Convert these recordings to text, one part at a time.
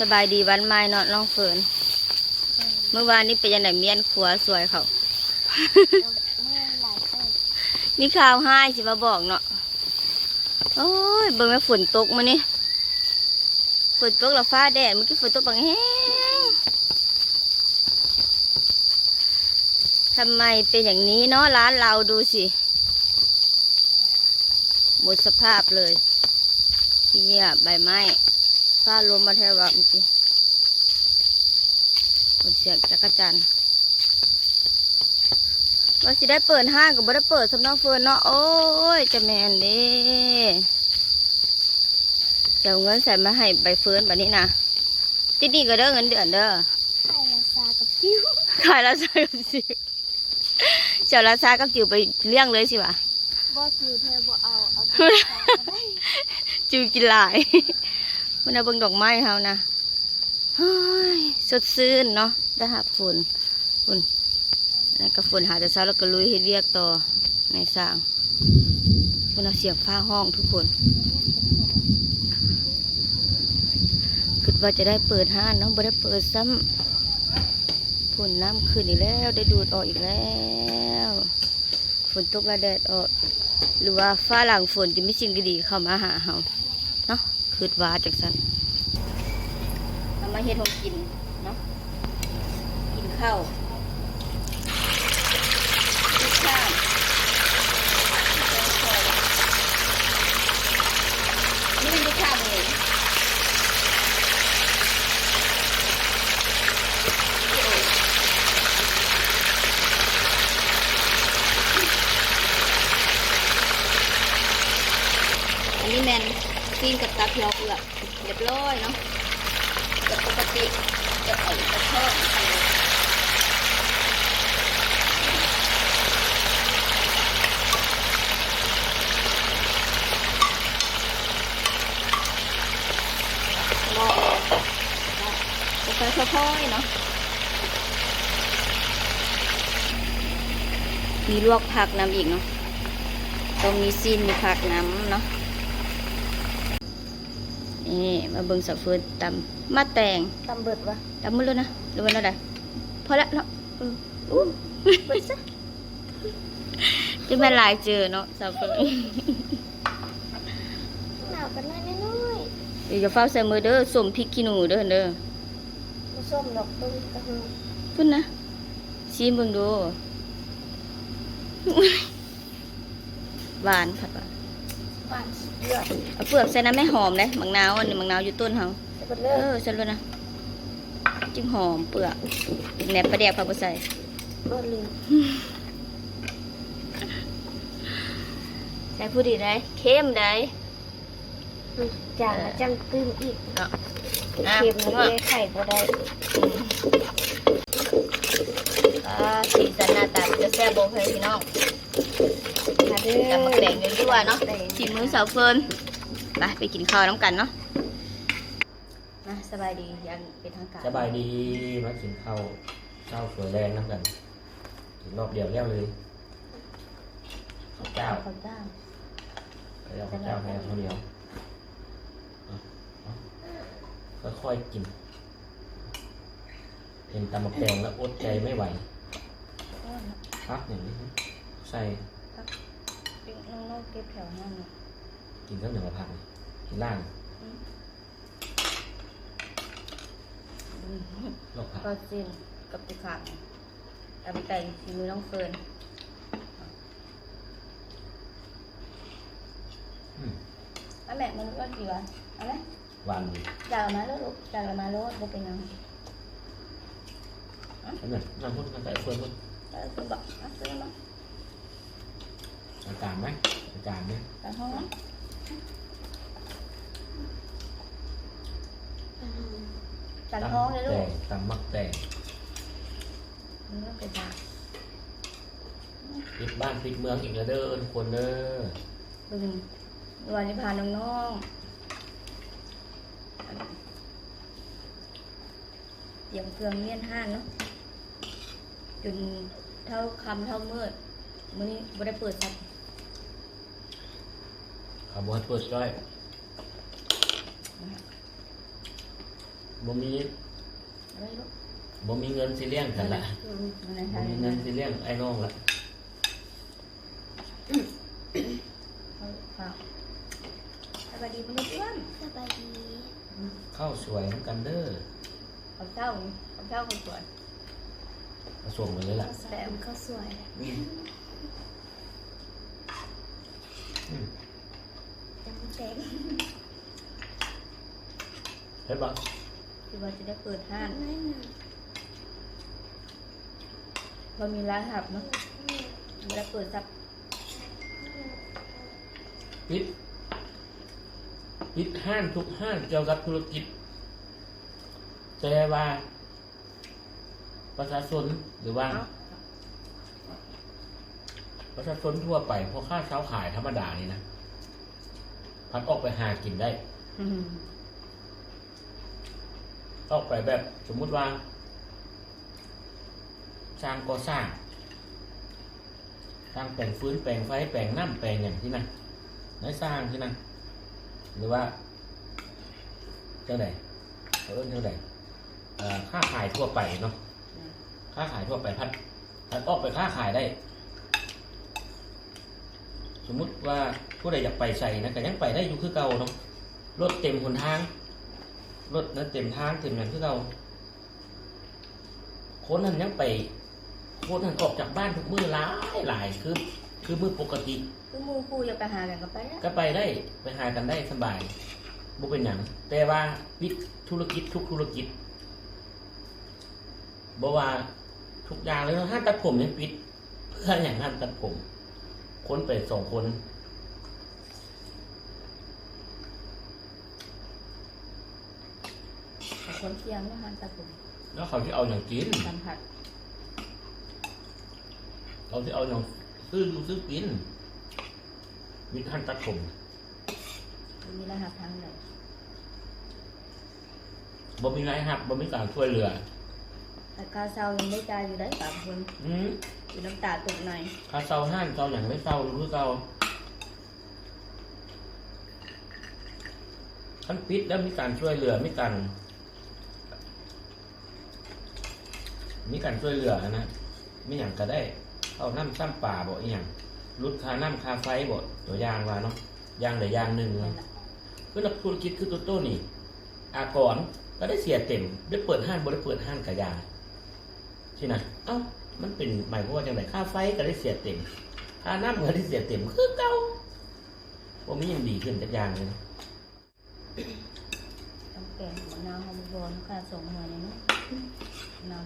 สบายดีวันใหม่เนาะน้องเฟิร์นเมื่อวานนี้เป็นยังไงเมียนขัวสวยเขา มีข่าวให้สิมาบอกเนาะ โอ้ยเบิ่งแม่ฝนตกมานี่ฝนตกแล้วฟ้าแดดเมื่อกี้ฝนตกบางแห้งทำไมเป็นอย่างนี้เนาะร้านเราดูสิ หมดสภาพเลยที่เนี่ยใบไม้ ฟ้าลมมาแทบว่าเมื่อกี้ฝนเสียงจักรจันทร์ว่าสิได้เปิดห้างก็บ่ได้เปิดสำนักเฟิร์นเนาะโอ้ยจะแมนเด้จะเอาเงินใส่มาให้ใบเฟิร์นแบบนี้นะติดหนี่ก็เด้อเงินเดือนเด้อไข่ละซากับจิ้วขายละซากับจิ๋วเจ้าละซากับจิ๋วไปเลี้ยงเลยสิวะบ่คิวเธอบ่เอาเอาแต่ซาก็ได้จิ๋วกินหลาย มันเอาเบิ่งดอกไม้เฮานะเฮ้ยสดชื่นเนาะได้หับฝนฝนแล้วก็ฝนหาแต่เช้าแล้วก็ลุยเฮ็ดเวียกต่อในสร้างคุณเอาเสียงฟ้าห้องทุกคนคิดว่าจะได้เปิดห้านเนาะบ่ได้เปิดซ้ำฝนน้ำขึ้นอีกแล้วได้ดูดออกอีกแล้วฝนตกแล้วแดดออก หรือว่าฟ้าหลังฝนจะมีสิ่งดีๆเข้ามาหาเฮา คืดว่าจังสันเอามาเฮ็ดของกินเนาะกินข้าวกินข้าวนี่เป็นลูกข้าวเลย อันนี้แมนกินกับตาเพียวเปลือกเรียบร้ อยเนาะแต่ปกติจะเอากระชอบรอจะไปค่อยๆเนาะมีลวกผักน้ำอีกเนาะต้องมีซีนมีผักน้ำเนาะ นี่มาเบิ่งสะเฟินตำมาแตงตำเบิดวะตำมือเลยนะหรือว่าอะไรพอละเนาะเอออู้เบิดซะจะแม่นหลายเจอเนาะสะเฟินหนาวกันน้อยน้อยเดี๋ยวจะเฝ้าใส่มือเด้อสมพริกขี้หนูเด้อเด้อๆบ่ส้มดอกตุ้งกระหือพุ่นนะชิมเบิ่งดูหวานผัดหวาน หวานสุดยอดเอาเปลือกใส่น้ำไม่หอมเลยมังนาวอันนี้มังนาวอยู่ต้นเฮาใส่เบิดเลเอยอใส่เลยนะจึงหอมเปลือกแหนบประเดียกผักบ่ใส่บ่ลืมใส่ผู้ดีได้เข้มได้อืมจางมาจังตื้มอีกเนาะเค็มเลยไข่บ่ได้อ่าสีสันหน้าตาจะแซ่บบ่เพื่อนพี่น้อง มาเด้อจำมักแดงเยอะๆเนาะชิมมือสาวเฟิร์นไปไปกินข้าวน้ำกันเนาะมาสบายดียังเป็นทางการสบายดีมากินข้าวข้าวสวยแรงน้ำกันกินรอบเดียวแล้วเลยข้าวเจ้าข้าวเจ้าแล้วข้าวเจ้าแค่ข้าวเหนียวเอาเอาค่อยๆกินเห็นตำมะแตงแล้วอดใจไม่ไหวพักอย่างนี้ ใส่น้องๆเก็บแถวนั่นน่ะกินข้าวเหนียวมาพักนี่กินล่างลอกผักก็สิ้นกับติขาดตำแต่งฝีมือน้องเฟิร์นอืมเอาแม่มันก็กี่วันเอาไหมหวานดีจ่ายมาแล้วลูกจ่ายมาแล้วบ่เป็นยังอันนั้นน้ำพุทธกันแต่เฟิร์นพุทธเออคือบอกเอาซื้อมา อาการไหมอาการไหมแต่ห้องนะจันท้องเลยลูแตกงตำมักแตงมันก็เป็นบาปิดบ้านปิดเมืองอีกแล้วเด้อทุกคนเด้อบึงวันนี้พาน้องๆเตรียมเครื่องเมียนห้านเนาะจนเท่าคำเท่ามืดมื้อนี้บ่ได้เปิดซับข บวนเปิดจ้อยบ่มีอะไรลูกบ่มีเงินสิเลี้ยงกันละอะไรบ่ทานมีเงินสิเลี้ยงไอ้น้องละข้าวสวัสดีคุณลูกอ้วนสบายดีข้าวสวยน้ำกันเด้อข้าวเจ้าข้าวเจ้าคนสวยผสมกันเลยล่ะข้าวสวยข้าวสวยอืม อืมจังแจงเห็นปะคือว่าจะได้เปิดห้างนั่นพอมีร้านหับเนาะเวลาเปิดซับปิดปิดห้างทุกห้างเกี่ยวกับธุรกิจ แต่ว่า ประชาชนหรือว่า ประชาชนทั่วไปพอค่าเช้าขายธรรมดานี่นะ พัดออกไปหากินได้ออกไปแบบสมมุติว่า สร้างก็สร้าง สร้างแปลงฟื้นแปลงไฟแปลงน้ำแปลงอย่างที่นั่นได้สร้างที่นั่นหรือว่าเจ้าไหนเขาเรียกเจ้าไหนเอ่อค่าขายทั่วไปเนาะ ค่าขายทั่วไปพัดพัดออกไปค่าขายได้ สมมุติว่าผู้ใดอยากไปใส่นะก็ยังไปได้อยู่คือเก่าเนาะรถเต็มหนทางรถนั้นเต็มทางเต็มอย่างคือเราคนนั้นยังไปคนนั้นออกจากบ้านทุกมือหลายหลายคือ คือมือปกติคือหมูคู่อย่าไปหากันก็ไปแล้วก็ไปได้ไปหากันได้สบายบ่เป็นอย่างแต่ว่าวิกธุรกิจทุกธุรกิจบอกว่าทุกอย่างเลยห้างตัดผมยังปิด เพื่ออย่างห้างตัดผม คนไปสองคน แต่คนเที่ยงว่าหานตะกุ่มแล้วเขาที่เอาอย่างกิน สัมผัสเขาที่เอาอย่างซื้อดูซื้อกินวิกห้างตัดผมมีรหัสทางไหนบ่มีรายหักบ่มีการช่วยเหลือแต่กาเซายังได้จ่ายอยู่ได้สามคน อืม อยู่น้ำตาตกหน่อยค่าเซาห้านเซาอย่างไม่เซาหรือเซาขั้นปิดแล้วมีการช่วยเหลือมีการมีการช่วยเหลือนะไมีอย่างก็ได้เอาน้ำซ้ำป่าบ่อีหยังลดคาน้ำคาไฟบ่ตัวยางว่าเนาะยางใดอย่างหนึ่งเนาะคือนักธุรกิจคือตัวโต้นี่ อากรก็ได้เสียเต็ม ได้เปิดห้างบ่ได้เปิดห้างกระยาใช่นะเอ้า มันเป็นหมายความว่าจังไดค่าไฟก็ได้เสียเต็ม ค่าน้ำก็ได้เสียเต็มคือเก่าว่ามียังดีขึ้นจากอย่างเลยนะต้องแกงหัวนาฮอมบอลค่ะส่งหัวเนี่ยเนาะนาว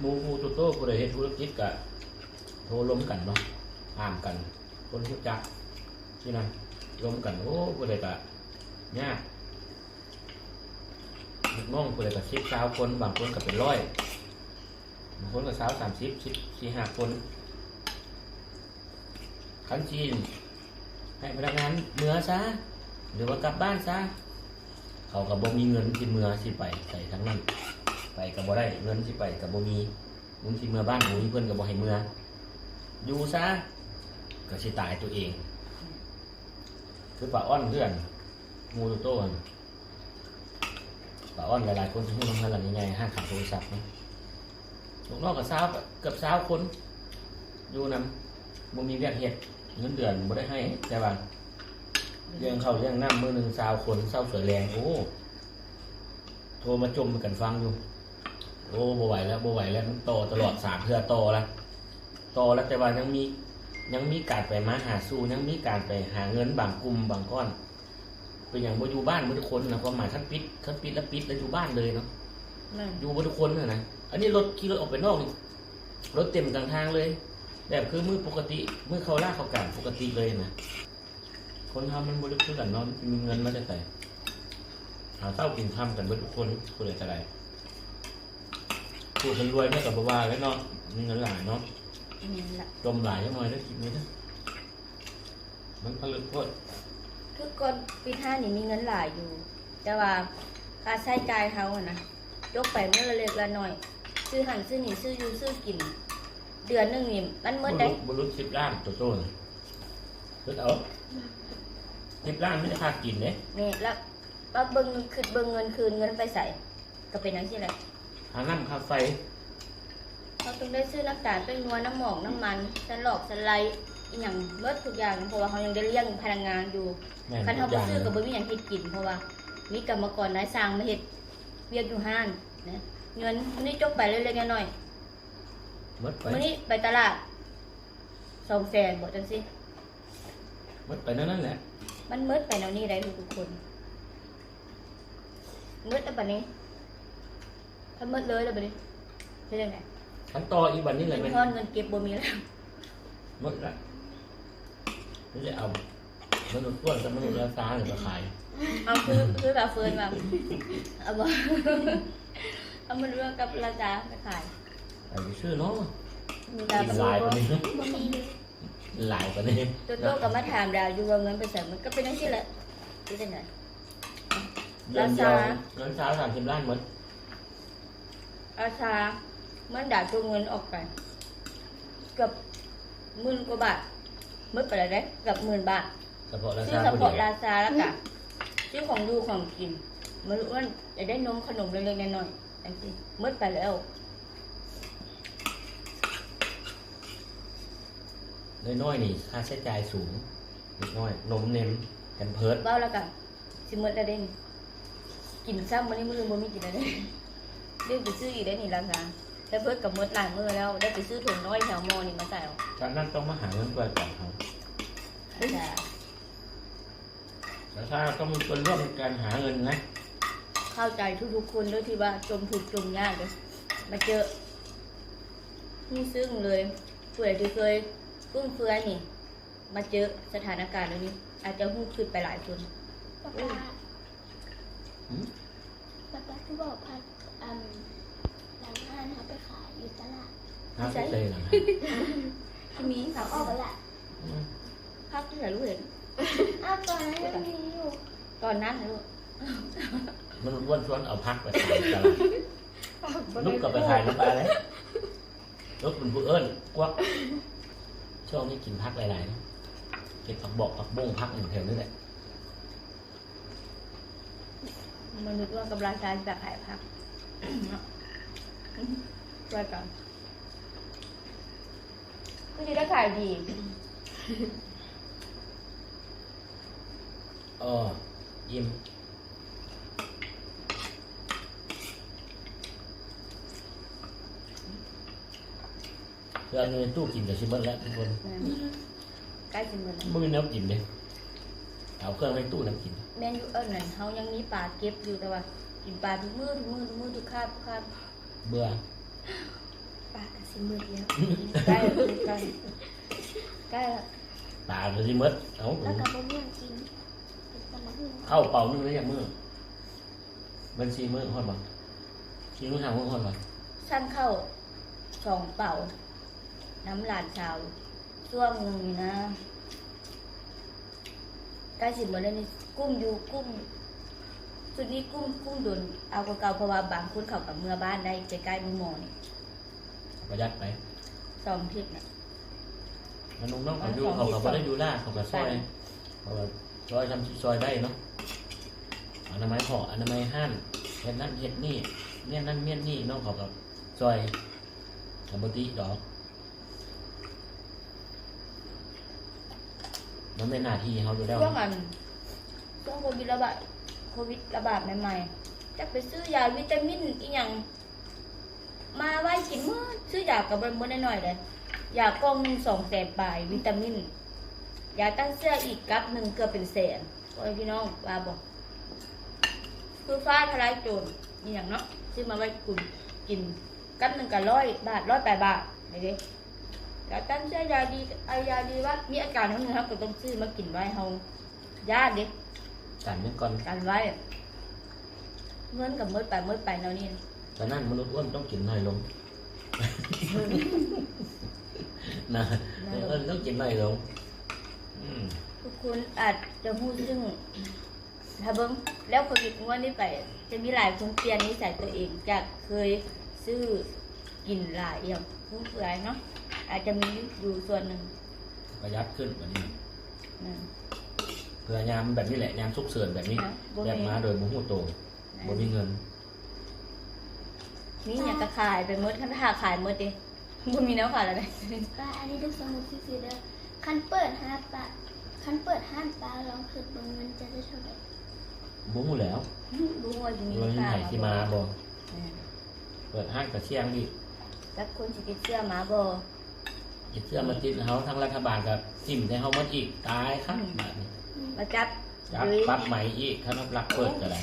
หมูฟูโตโต้ผู้ใดเฮ็ดธุรกิจก็โทรล้มกันเนาะห้ามกัน คนรู้จักที่นั่นล้มกันโอ้ผู้ใดก็ยาก ลูกน้องผู้ใดก็สิบสาวคนบางคนก็เป็นร้อยบางคนก็สาวสามสิบสิบสี่ห้าคนคันจีนให้พนักงานเมือซะหรือว่ากลับบ้านซะเขากับบ่มีเงินสิเมือสิไปใส่ทั้งนั้น ไปกับบ่ได้เงินสิไปกับบ่มีมึงสิเมือบ้านหมูเพื่อนกับบ่ให้เมื่ออยู่ซะก็สิตายตัวเอง คือป่าอ้อนเพื่อนหมูตัวโต้น ป่าอ้อนหลายๆคนที่พูดน้องพันหลังยังไงห้างขายโทรศัพท์นะลูกน้องกับสาวเกือบสาวคนอยู่นำบ่มีเวียกเฮ็ดเงินเดือนบ่ได้ให้แต่ว่าเลี้ยงเขาเลี้ยงน้ำมือหนึ่งสาวคนสาวสวยแรงโอ้โทรมาจมกันฟังอยู่โอ้บ่ไหวแล้วบ่ไหวแล้วมันโตตลอดสามเทือโตแล้วโตแล้วแต่ว่ายังมียังมีการไปมาหาสู้ยังมีการไปหาเงินบางกลุ่มบางก้อน เป็นอย่างบ่อยู่บ้านบ่ทุกคนนะความหมายขั้นปิดขั้นปิดแล้วปิดแล้วอยู่บ้านเลยเนาะนั่นอยู่บ่ทุกคนนะนะอันนี้รถขี่รถออกไปนอกนี่รถเต็มกลางทางเลย แบบคือมือปกติมือเขาล่าเขากันปกติเลยนะคนทำมันบ่ได้คือกันเนาะมันมีเงินมาได้ใส่หาเต้ากินทำกันเบิดทุกคนคนใดแต่ใดผู้คนรวยเนี่ยกับบ่ว่าแล้วเนาะมีเงินหลายเนาะนี่แหละจมหลายยังไงได้คิดนี้นะมันผลึกโคตร คือก่อนปีท่านี่มีเงินหลายอยู่ แต่ว่าค่าใช้จ่ายเขาอะนะยกไปเมื่อละเล็กละน้อย ซื้อหันซื้อหนีซื้ออยู่ซื้อกิน เดือนหนึงนี่มันเมื่อได้บรุษสิบล้านตัวโตเลยเพิ่เอาสิบล้านไม่ได้ค่ากินเด้นี่แล้วว่าเบิ่งคืนเบิ่งเงินคืนเงินไปใส่ ก็เป็นอย่างที่แหละค่าน้ำค่าไฟเราต้องได้ซื้อน้ำตาลเป็นนัวน้ำหมอกน้ำมันสลอกสไลด์ อหย่างเบิดทุกอย่างเพราะว่าเขายังได้เลี้ยงพนักงานอยู่แม่นคันทุเขากอไปย่างซื้อเลกับยบ่มีอย่างเฮ็ดกิน เพราะว่ามีกรรมกรนายสร้างมาเฮ็ดเวียกอยู่ห้านนะเงินมื้อนี้จกไปเล็กๆน้อยหมดไปๆมื้อนี้ไปตลาดสองแสนบ่จังซี่หมดไปนั่นนั่นแหละ มันมืดไปแล้วนี่ได้ทุกคนมืดแล้วบัดนี้ถ้ามืดเลยแล้วบัดนี้เป็นยังไงขั้นต่ออีกวันนี้เลยเงิเป็นนทอนเงินเก็บบ่มีแล้วหมดละ ไม่ได้เอามนุษย์อ้วนกับมนุษย์ราซาเลยมาขายเอาคือคือแบบเฟิร์นแบบเอาบ่เอามันเรื่องกับราจาไปขายไปซื้อเนาะมีกิดาวนหลายกว่านี้บ่มีเลยหลายกว่านี้ตัวโตกับมาถามดาวอยู่ว่าเงินไปใส่มันก็เป็นอย่างที่แหละที่จังไงเดือนเดียวราคาเงินเช้าสามสิบล้านหมดราชาเมื่อดาวตัวเงินออกไปเกือบหมื่นกว่าบาท มืดไปแล้วเด้เกือบหมื่นบาทเฉพาะราซื้อซาเฉคนพาะเดียวราซาแล้วก็ซื้อของดูของกินมันอ้วนจะได้นมขนมเล็กๆน้อยๆอันนี้มืดไปแล้วน้อยๆนี่ค่าใช้จ่ายสูงเล็กน้อยนมเน้มแผ่นเพิร์ดเบ้าแล้วกันสิมืดแล้วเด้นี่กินซ้ำมันนี่มือบ่มีกินแล้วเด้เรียกไปซื้ออีกได้นี่ราคา แต่เพิ่นกับมืดหลายมือแล้ว ได้ไปซื้อถุงน้อยแถวมอนี่มาใส่เอาจากนั้นต้องมาหาเงินตัวก่อนครับราคาราซาต้องมีส่วนร่วมในการหาเงินนะเข้าใจทุกๆคนด้วยที่ว่าจมทุกข์จมยากเลยมาเจอนี่ซึ่งเลยผู้ใดที่เคยฟุ่มเฟือยนี่ มาเจอสถานการณ์แบบนี้ อาจจะหู้ขึ้นไปหลายคนป้าป้าหืมป้าป้าที่บอกพัดอืมร้านอาหารเขาไปขายอยู่ตลาดห้าสิบเซนนะที่มีเขาออกแล้วแหละภาพที่ถ่ายรูปเห็นอ้าวตอนนั้นยังมีอยู่ ตอนนั้นนะลูกมันอ้วนชวนเอาพักไปขายตลาดลุกกลับไปขายน้ำปลาเลยลุกเป็นผู้เอิญกวักช่วงนี้กินพักหลายๆนะเก็บผักบอกผักบุ้งพักหนึ่งแถวนี่แหละมนุษย์ว่ากำลังการจะขายพัก ช่วยกันก็จะได้ขายดีอ๋อยิ้มคือเอาเงินตู้กินกับชิมเบิ้ลแล้วทุกคนใกล้สิมือแล้วไม่มีน้ำกินเลยเอาเครื่องในตู้น้ำกิน แม่นอยู่เอิญนั่นเขายังมีปลาเก็บอยู่แต่ว่ากินปลาทุกมื้อทุกมื้อทุกมื้อทุกคาบทุกคาบ เบื่อปากกระสิมืดแล้วใกล้แล้วใกล้ใกล้แล้วตาเลยที่มืดเอาแล้วก็บ่มีอย่างกินเป็นตำมะฮึ่งเข้าเป่านึงเลยอย่างมือบัญชีมือหอดบ่ชีมือหางมือหอดบ่สั้นเข้าสองเป่า น้ำหลานชาวช่วงหนึ่งนี่นะใกล้สิหมดแล้วนี่กุ้มอยู่กุ้ม สุดนี้กุ้มกุ้มโดนเอาเก่าๆเพราะว่าบางคนเขากับเมื่อบ้านได้ใกล้ๆมือหมอนี่ประหยัดไปสองทิศน่ะมันนุ่งน้องเขาอยู่เขาเขาบ่ได้อยู่ล่าเขาก็ซอยเขาก็ซอยทำที่ซอยได้เนาะอนามัยพออนามัยห้านเฮ็ดนั่นเฮ็ดนี่เมี่ยนนั่นเมี่ยนนี่น้องเขาก็ซอยกับบติดอกมันเป็นหน้าที่เขาอยู่แล้วช่วงอันช่วงโควิดระบาด โควิดระบาดใหม่ๆจะไปซื้อยาวิตามินอีหยังมาไว้กินเมื่อซื้อยากับบนบนหน่อยเลยยากองหนึ่งสองแสนปลายวิตามินยาตั้งเสื้ออีกกับหนึ่งเกือบเป็นแสนโอ้ยพี่น้องว่าบอกคือฟ้าทลายโจรอีหยังเนาะซื้อมาไว้กุนกินกับหนึ่งกับร้อยบาทร้อยแปดบาทไหนดิยาตั้งเสื้อยาดีไอยาดีว่ามีอาการเท่านี้ครับก็ต้องซื้อมากินไว้เฮาญาติเด็ กกันเมื่อก่อนกันไว้เงินกับมืดไปมืดไปแล้วนี่ตอนนั้นมนุษย์อ้วนต้องกินน้อยลงนะเออต้องกินน้อยลงอืมทุกคนอาจจะพูดซึ่งถ้าเบิ้งแล้วโควิดงวดนี้ไป จะมีหลายคนเปลี่ยนนิสัยตัวเองจากเคยซื้อกินหลายอย่างฟุ่มเฟือยเนาะอาจจะมีอยู่ส่วนหนึ่งประหยัดขึ้นกว่านี้นะ เพื่อยามแบบนี้แหละยามสุกเสริญแบบนี้อะบ่แบบมีมาโดยบุหูโตบ่มีเงิน นี่อยากจะขายไปหมดคันถ้าขายหมดดิบ่มีแนวขายแล้วเด้ปลาอันนี้ดูสมุดซื้อๆเด้อคันเปิดห้าปลาคันเปิดห้านปลาลองคิดเบิ่งเงินจะได้เท่าไหร่บุหูแล้วรู้ว่าจะมีเราลูกมีค้าไผที่มาบ่อืมเปิดห้างกระเชียงอีกแล้วคนสิติดเสื้อมาบ่อีกเสื้อมาติดเฮาทั้งรัฐบาลกับทิ่มให้เฮาหมดอีกตายครับแบบนี้ มาจับจับเฮ้ยปรับใหม่อีกถ้านับรักเปิดก็ได้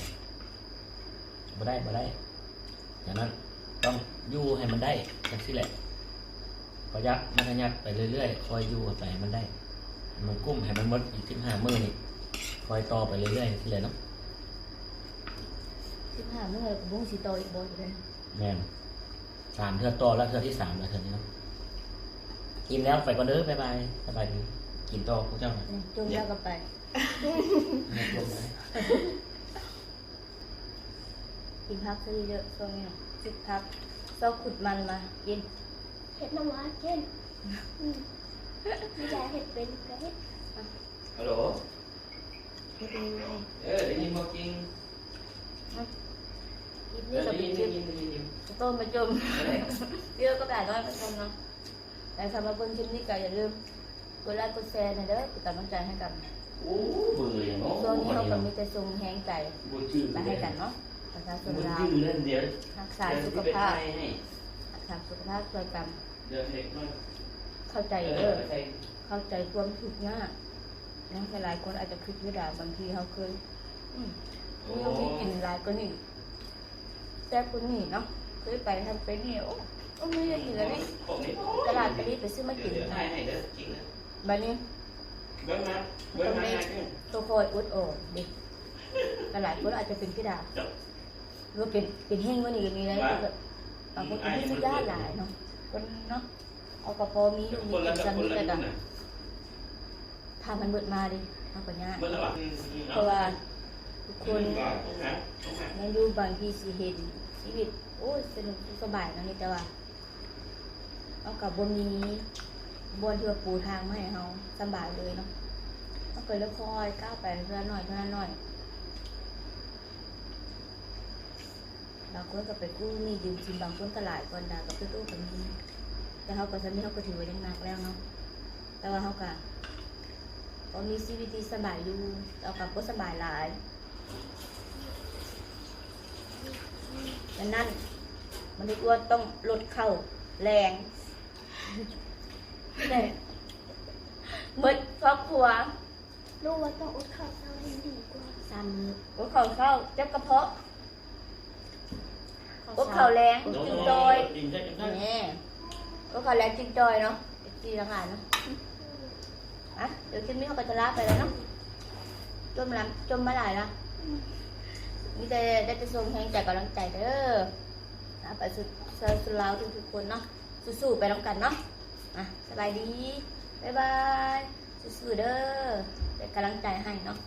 บ่ได้บ่ได้ดังนั้นต้องอยู่ให้มันได้จังซี่แหละประหยัดมัธยัดไปเรื่อยๆ คอยอยู่ไปให้มันได้ให้มันกุ้มให้มันหมดอีก15มื้อนี่คอยต่อไปเรื่อยๆที่แหละเนาะ15มื้อบุ้งสิโตอีกบ่อยู่เลยแม่นสามเทื่อต่อแล้วเทื่อที่สามแล้วเทื่อนี้เนาะอิ่มแล้วไปก่อนเด้อบ๊ายบายสบายดีกินต่อพวกเจ้าน่ะจมแล้วก็ไป ไม่จมเลยกินพักซะเยอะๆช่วงนี้สิพักเซาขุดมันมากินเห็ดน้ำหวานเช่นอืมไม่ได้เห็ดเป็นก็เห็ดฮัลโหล เฮ็ดเองเลยเออได้ยินบ่จริงกินเอนี่อก็ได้เป็นยินคลิได้ปยินได้ยินต้มมาจมเยอะก็ได้น้อยมาจมเนาะแต่สำหรับเบิ่งคลิปนี้ก็อย่าลืมกดไลค์กดแชร์หน่อยเด้อเป็นกำลังใจให้กัน โอ้เบื่อเนาะช่วงนี้เราก็มีแต่ทรงแห้งใจบ่ชื่อไปให้กันเนาะประชาชนบ่ลาวชื่อเล่นเดียวรักษาสุขภาพรักษาสุขภาพช่วยกันเดี๋ยวเฮ็ดมาเข้าใจเอเด้ออใส่เข้าใจความทุกข์ยากนะหลายๆคนอาจจะคิดว่าด่าบางทีเขาเคยอืมนี่เรามีกินหลายก็นี่แต่คนนี่เนาะเคยไปทำไปนี่โอ้โอ้ไม่ได้กินแล้วนี่ของนี่ตลาดกะลิไปซื้อมากินเดี๋ยวให้ให้เด้อจริงนะบัดนี้ เบิ่งมาเบิ่งมาให้ตัวคอยอุดโอดเด็กหลายคนอาจจะเป็นพี่ดาหรือว่าเป็นเป็นแห้งกว่านี้ก็มีนะแบบบางคนเป็นที่ญาติหลายเนาะคนเนาะเอากระโปรงมีลูกมีคนละกินกับกันคนนี่ละแต่คกันนน่ะพามันเบิดมาดิเอาปัญญากเบิ่งแล้วอะเพราะว่าทุกคนก็ต้องหาต้องหายังอยู่บางทีสิเห็นชีวิตโอ้ยสนุกสบายเนาะนี่แต่ว่าเอากับบนนี้ บนที่ว่าปูทางมาให้เฮาสบายเลยเนาะต้องเคยแล้วคอยก้าวไปเท่านั้นหน่อยเท่านั้นหน่อยบางคนก็ไปกู้นี่ยืมสินบางคนก็หลายคนดาก็ไปตู้กันนี้แต่เขาก็จะมีเขาก็ถือว่ายังหนักแล้วเนาะแต่ว่าเขาก็ก็มีชีวิตที่สบายอยู่แต่กับก็สบายหลายดังนั้นมันได้อ้วนต้องลดเข้าแรง เนี่ยหมดครอบครัวรู้ว่าต้องอุดข้าวเช้าให้ดีกว่าสามมือลดเข้าเข้าเจ็บกระเพาะลดเข้าแรงจิงจอยจริงใช่จริงใช่นี่ลดเข้าแรงจิงจอยเนาะจีละงานเนาะอะเดี๋ยวคลิปนี้เขาก็จะลาไปแล้วเนาะจมลำจมมาหลายละมีแต่ได้จะส่งแห่งใจกำลังใจเด้อนะไปสุดสุดลาวทุกๆคนเนาะสู้ๆไปแล้วกันเนาะ อะสบายดี บ๊ายบายสู้ๆเด้อเป็นกำลังใจให้เนาะ